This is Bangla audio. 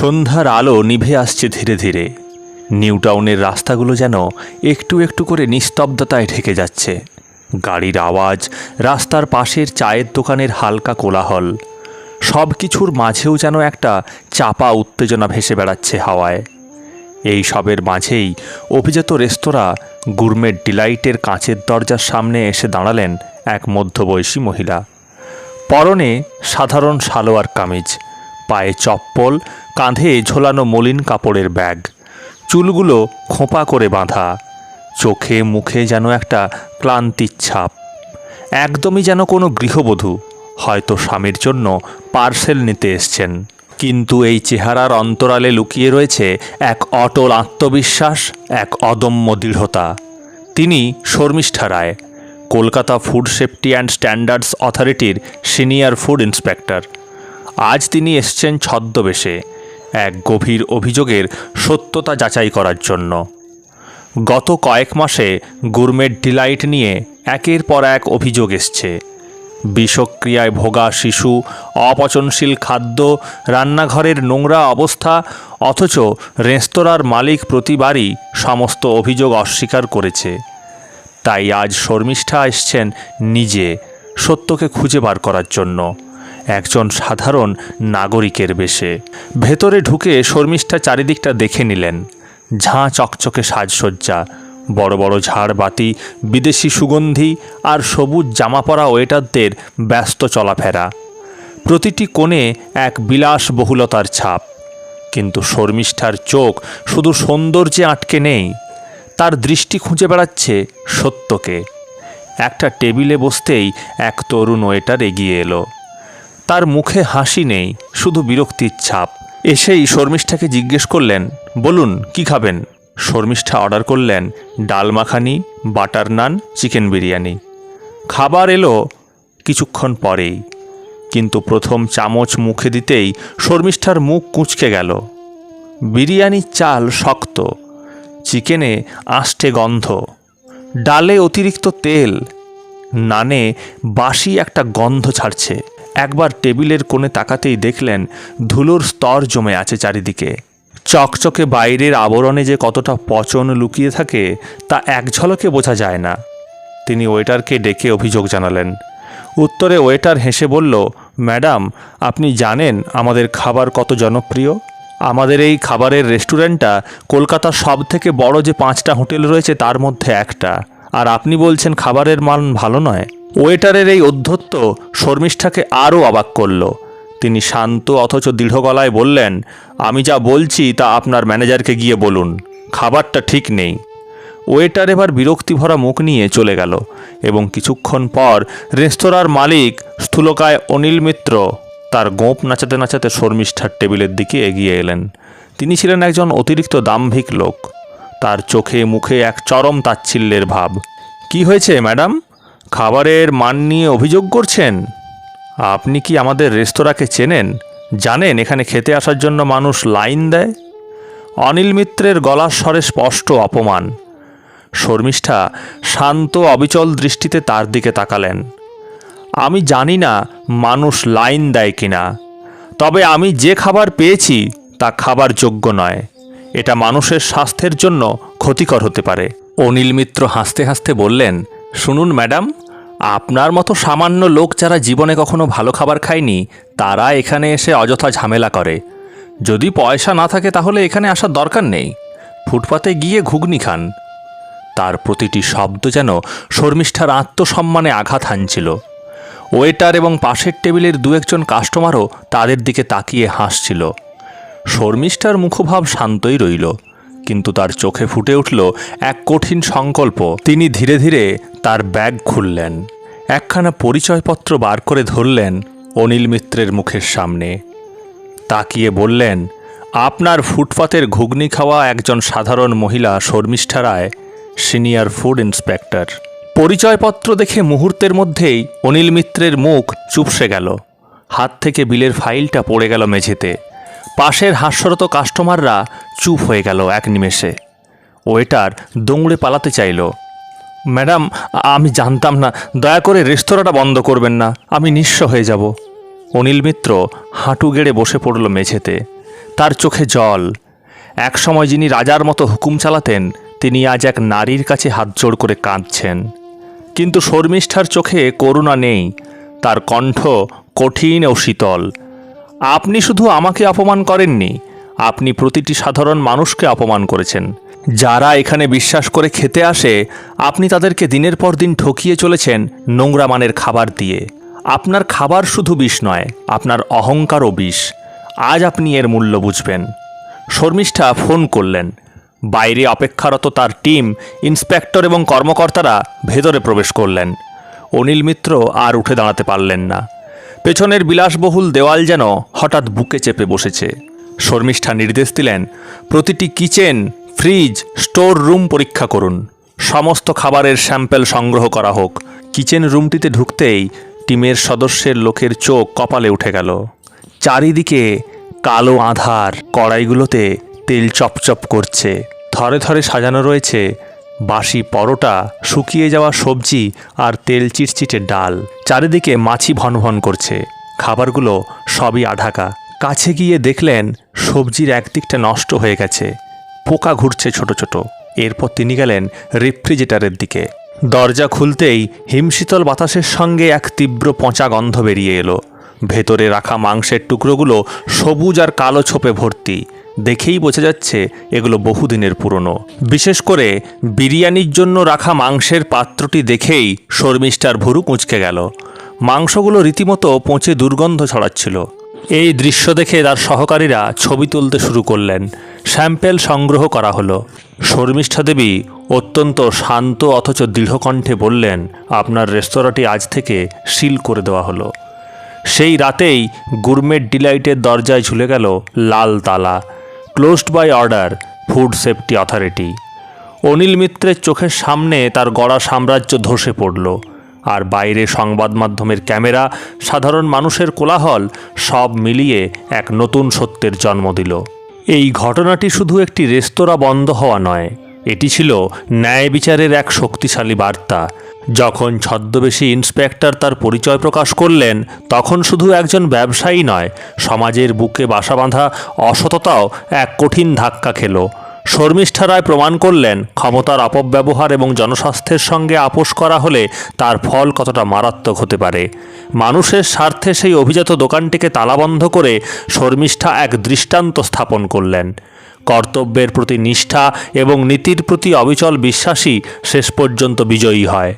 সন্ধ্যার আলো নিভে আসছে ধীরে ধীরে। নিউ টাউনের রাস্তাগুলো যেন একটু একটু করে নিস্তব্ধতায় ঢেকে যাচ্ছে। গাড়ির আওয়াজ, রাস্তার পাশের চায়ের দোকানের হালকা কোলাহল সব কিছুর মাঝেও যেন একটা চাপা উত্তেজনা ভেসে বেড়াচ্ছে হাওয়ায়। এই সবের মাঝেই অভিজাত রেস্তোরাঁ গুরমেট ডিলাইটের কাঁচের দরজার সামনে এসে দাঁড়ালেন এক মধ্যবয়সী মহিলা। পরনে সাধারণ সালোয়ার কামিজ পায়ে চপ্পল, কাঁধে ঝোলানো মলিন কাপড়ের ব্যাগ। চুলগুলো খোঁপা করে বাঁধা। চোখে মুখে যেন একটা ক্লান্তির ছাপ। একদমই যেন কোনো গৃহবধূ। হয়তো স্বামীর জন্য পার্সেল নিতে এসছেন। কিন্তু এই চেহারার অন্তরালে লুকিয়ে রয়েছে এক অটল আত্মবিশ্বাস, এক অদম্য দৃঢ়তা। তিনি Sharmistha Roy, Kolkata food safety and standards অথরিটির সিনিয়র ফুড ইন্সপেক্টর। আজ তিনি এসছেন ছদ্মবেশে এক গভীর অভিযোগের সত্যতা যাচাই করার জন্য। গত কয়েক মাসে গুরমেট ডিলাইট নিয়ে একের পর এক অভিযোগ এসছে। বিষক্রিয়ায় ভোগা শিশু, অপচনশীল খাদ্য, রান্নাঘরের নোংরা অবস্থা, অথচ রেস্তোরাঁর মালিক প্রতিবারই সমস্ত অভিযোগ অস্বীকার করেছে। তাই আজ শর্মিষ্ঠা এসছেন নিজে, সত্যকে খুঁজে বার করার জন্য। একজন সাধারণ নাগরিকের বেশে। ভেতরে ঢুকে শর্মিষ্ঠা চারিদিকটা দেখে নিলেন। ঝাঁ চকচকে সাজসজ্জা, বড় বড় ঝাড়বাতি, বিদেশি সুগন্ধি আর সবুজ জামা পরা ওয়েটারদের ব্যস্ত চলাফেরা। প্রতিটি কোণে এক বিলাস বহুলতার ছাপ। কিন্তু শর্মিষ্ঠার চোখ শুধু সৌন্দর্যে আটকে নেই, তার দৃষ্টি খুঁজে বেড়াচ্ছে সত্যকে। একটা টেবিলে বসতেই এক তরুণ ওয়েটার এগিয়ে এলো। তার মুখে হাসি নেই, শুধু বিরক্তির ছাপ। এসেই শর্মিষ্ঠাকে জিজ্ঞেস করলেন, বলুন, কি খাবেন? শর্মিষ্ঠা অর্ডার করলেন ডাল মাখানি, বাটার নান, চিকেন বিরিয়ানি। খাবার এলো কিছুক্ষণ পরেই। কিন্তু প্রথম চামচ মুখে দিতেই শর্মিষ্ঠার মুখ কুঁচকে গেল। বিরিয়ানির চাল শক্ত, চিকেনে আষ্টে গন্ধ, ডালে অতিরিক্ত তেল, নানে বাসি একটা গন্ধ ছাড়ছে। একবার টেবিলের কোণে তাকাতেই দেখলেন ধুলোর স্তর জমে আছে চারিদিকে। চকচকে বাইরের আবরণে যে কতটা পচন লুকিয়ে থাকে, তা এক ঝলকে বোঝা যায় না। তিনি ওয়েটারকে ডেকে অভিযোগ জানালেন। উত্তরে ওয়েটার হেসে বলল, ম্যাডাম, আপনি জানেন আমাদের খাবার কত জনপ্রিয়? আমাদের এই খাবারের রেস্টুরেন্টটা কলকাতার সব থেকে বড় যে পাঁচটা হোটেল রয়েছে তার মধ্যে একটা। আর আপনি বলছেন খাবারের মান ভালো নয়। ওয়েটারের এই অধ্যত্ত শর্মিষ্ঠাকে আরও অবাক করল। তিনি শান্ত অথচ দৃঢ় গলায় বললেন, আমি যা বলছি তা আপনার ম্যানেজারকে গিয়ে বলুন। খাবারটা ঠিক নেই। ওয়েটার এবার বিরক্তি ভরা মুখ নিয়ে চলে গেল এবং কিছুক্ষণ পর রেস্তোরাঁর মালিক স্থূলকায় অনিল মিত্র তার গোঁপ নাচাতে নাচাতে শর্মিষ্ঠার টেবিলের দিকে এগিয়ে এলেন। তিনি ছিলেন একজন অতিরিক্ত দাম্ভিক লোক। তার চোখে মুখে এক চরম তাচ্ছিল্যের ভাব। কি হয়েছে, ম্যাডাম? খাবারের মান নিয়ে অভিযোগ করছেন? আপনি কি আমাদের রেস্তোরাঁকে চেনেন? জানেন এখানে খেতে আসার জন্য মানুষ লাইন দেয়? অনিল মিত্রের গলার স্বরে স্পষ্ট অপমান। শর্মিষ্ঠা শান্ত অবিচল দৃষ্টিতে তার দিকে তাকালেন। আমি জানি না মানুষ লাইন দেয় কিনা, তবে আমি যে খাবার পেয়েছি তা খাবার যোগ্য নয়। এটা মানুষের স্বাস্থ্যের জন্য ক্ষতিকর হতে পারে। অনিল মিত্র হাসতে হাসতে বললেন শুনুন, ম্যাডাম, আপনার মতো সামান্য লোক যারা জীবনে কখনো ভালো খাবার খায়নি, তারা এখানে এসে অযথা ঝামেলা করে। যদি পয়সা না থাকে তাহলে এখানে আসার দরকার নেই। ফুটপাতে গিয়ে ঘুগনি খান। তার প্রতিটি শব্দ যেন শর্মিষ্ঠার আত্মসম্মানে আঘাত হানছিল। ওয়েটার এবং পাশের টেবিলের দু একজন কাস্টমারও তাদের দিকে তাকিয়ে হাসছিল। শর্মিষ্ঠার মুখভাব শান্তই রইল, কিন্তু তার চোখে ফুটে উঠল এক কঠিন সংকল্প। তিনি ধীরে ধীরে তার ব্যাগ খুললেন, একখানা পরিচয়পত্র বার করে ধরলেন অনিল মিত্রের মুখের সামনে। তাকিয়ে বললেন, আপনার ফুটপাতের ঘুগনি খাওয়া একজন সাধারণ মহিলা Sharmistha Roy, senior food inspector. পরিচয়পত্র দেখে মুহূর্তের মধ্যেই অনিল মিত্রের মুখ চুপসে গেল। হাত থেকে বিলের ফাইলটা পড়ে গেল মেঝেতে। পাশের হাস্যরত কাস্টমাররা চুপ হয়ে গেল এক নিমেষে। ওয়েটার দৌড়ে পালাতে চাইল। ম্যাডাম, আমি জানতাম না। দয়া করে রেস্তোরাঁটা বন্ধ করবেন না। আমি নিঃস্ব হয়ে যাব। অনিল মিত্র হাঁটু গেড়ে বসে পড়ল মেঝেতে। তার চোখে জল। একসময় যিনি রাজার মতো হুকুম চালাতেন, তিনি আজ এক নারীর কাছে হাত জোড় করে কাঁদছেন। কিন্তু শর্মিষ্ঠার চোখে করুণা নেই। তার কণ্ঠ কঠিন ও শীতল। আপনি শুধু আমাকে অপমান করেননি, আপনি প্রতিটি সাধারণ মানুষকে অপমান করেছেন। যারা এখানে বিশ্বাস করে খেতে আসে, আপনি তাদেরকে দিনের পর দিন ঠকিয়ে চলেছেন নোংরা মানের খাবার দিয়ে। আপনার খাবার শুধু বিষ নয়, আপনার অহংকারও বিষ। আজ আপনি এর মূল্য বুঝবেন। শর্মিষ্ঠা ফোন করলেন। বাইরে অপেক্ষারত তার টিম, ইন্সপেক্টর এবং কর্মকর্তারা ভেতরে প্রবেশ করলেন। অনিল মিত্র আর উঠে দাঁড়াতে পারলেন না। পেছনের বিলাসবহুল দেওয়াল যেন হঠাৎ বুকে চেপে বসেছে। শর্মিষ্ঠা নির্দেশ দিলেন, প্রতিটি কিচেন ফ্রিজ, স্টোর রুম পরীক্ষা করুন। সমস্ত খাবারের স্যাম্পেল সংগ্রহ করা হোক। কিচেন রুমটিতে ঢুকতেই টিমের সদস্যের লোকের চোখ কপালে উঠে গেল। চারিদিকে কালো আধার কড়াইগুলোতে তেল চপচপ করছে। থরে থরে সাজানো রয়েছে বাসি পরোটা, শুকিয়ে যাওয়া সবজি আর তেল চিটচিটে ডাল। চারিদিকে মাছি ভনভন করছে। খাবারগুলো সবই আঢাকা। কাছে গিয়ে দেখলেন সবজির একদিকটা নষ্ট হয়ে গেছে। পোকা ঘুরছে ছোট ছোট। এরপর তিনি গেলেন রেফ্রিজারেটরের দিকে। দরজা খুলতেই হিমশীতল বাতাসের সঙ্গে এক তীব্র পচা গন্ধ বেরিয়ে এলো। ভেতরে রাখা মাংসের টুকরোগুলো সবুজ আর কালো ছোপে ভর্তি। দেখেই বোঝা যাচ্ছে এগুলো বহুদিনের পুরনো। বিশেষ করে বিরিয়ানির জন্য রাখা মাংসের পাত্রটি দেখেই শর্মিষ্ঠার ভুরু কুঁচকে গেল। মাংসগুলো রীতিমতো পচে দুর্গন্ধ ছড়াচ্ছিল। এই দৃশ্য দেখে তার সহকারীরা ছবি তুলতে শুরু করলেন। স্যাম্পেল সংগ্রহ করা হলো। শর্মিষ্ঠা দেবী অত্যন্ত শান্ত অথচ দৃঢ়কণ্ঠে বললেন, আপনার রেস্তোরাঁটি আজ থেকে সিল করে দেওয়া হলো। সেই রাতেই গুরমেট ডিলাইটের দরজায় ঝুলে গেল লাল তালা closed by order food safety authority Anil মিত্রের চোখের সামনে তার গড়া সাম্রাজ্য ধসে পড়ল। আর বাইরে সংবাদ মাধ্যমের ক্যামেরা, সাধারণ মানুষের কোলাহল, সব মিলিয়ে এক নতুন সত্যের জন্ম দিল। এই ঘটনাটি শুধু একটি রেস্তোরাঁ বন্ধ হওয়া নয়, এটি ছিল ন্যায় বিচারের এক শক্তিশালী বার্তা। যখন ছদ্মবেশী ইন্সপেক্টর তার পরিচয় প্রকাশ করলেন, তখন শুধু একজন ব্যবসায়ী নয়, সমাজের বুকে বাসা বাঁধা অসততাও এক কঠিন ধাক্কা খেলো। শর্মিষ্ঠা রায় প্রমাণ করলেন, ক্ষমতার অপব্যবহার এবং জনস্বাস্থ্যের সঙ্গে আপোষ করা হলে তার ফল কতটা মারাত্মক হতে পারে। মানুষের স্বার্থে সেই অভিজাত দোকানটিকে তালাবন্ধ করে শর্মিষ্ঠা এক দৃষ্টান্ত স্থাপন করলেন। কর্তব্যের প্রতি নিষ্ঠা এবং নীতির প্রতি অবিচল বিশ্বাসী শেষ পর্যন্ত বিজয়ী হয়।